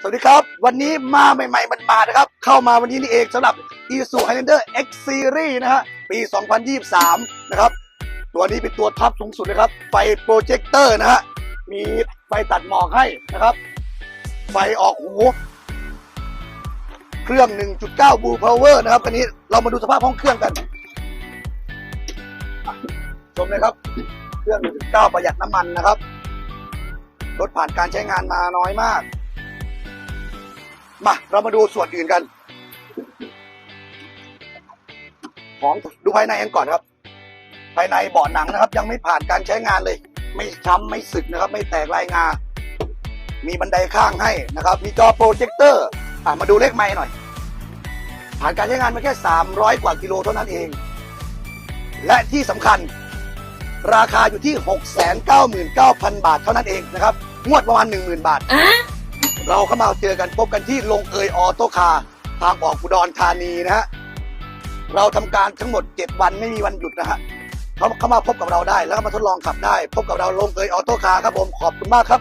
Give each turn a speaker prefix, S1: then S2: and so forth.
S1: สวัสดีครับ วันนี้มาใหม่ๆมันมานะครับ เข้ามาวันนี้นี่เองสำหรับ i s u Highlander X Series นะฮะปี 2023 นะครับ ตัวนี้เป็นตัวท็อปสูงสุดเลยครับ ไฟโปรเจคเตอร์นะฮะ มีไฟตัดหมอกให้นะครับ ไฟออกหู เครื่อง 1.9 บูพาวเวอร์นะครับคันนี้เรามาดูสภาพห้องเครื่องกัน ชมเลยครับ เครื่อง 1.9 ประหยัดน้ำมันนะครับ รถผ่านการใช้งานมาน้อยมาก มา เรามาดูส่วนอื่นกัน ของดูภายในกันก่อนครับ ภายในเบาะหนังนะครับ ยังไม่ผ่านการใช้งานเลย ไม่ช้ำไม่สึกนะครับ ไม่แตกลายงา มีบันไดข้างให้นะครับ มีจอโปรเจคเตอร์อะมาดูเลขไม้หน่อย ผ่านการใช้งานมาแค่ 300 กว่ากิโลเท่านั้นเอง และที่สำคัญราคาอยู่ที่ 699,000 บาทเท่านั้นเองนะครับ งวดประมาณ 10,000 บาท เราเข้ามาเจอกันพบกันที่ลงเอยออโต้คาร์ทางออกอุดรธานีนะฮะเราทำการทั้งหมด 7 วันไม่มีวันหยุดนะฮะเขาเข้ามาพบกับเราได้แล้วก็มาทดลองขับได้ พบกับเราลงเอยออโต้คาร์ครับผมขอบคุณมากครับ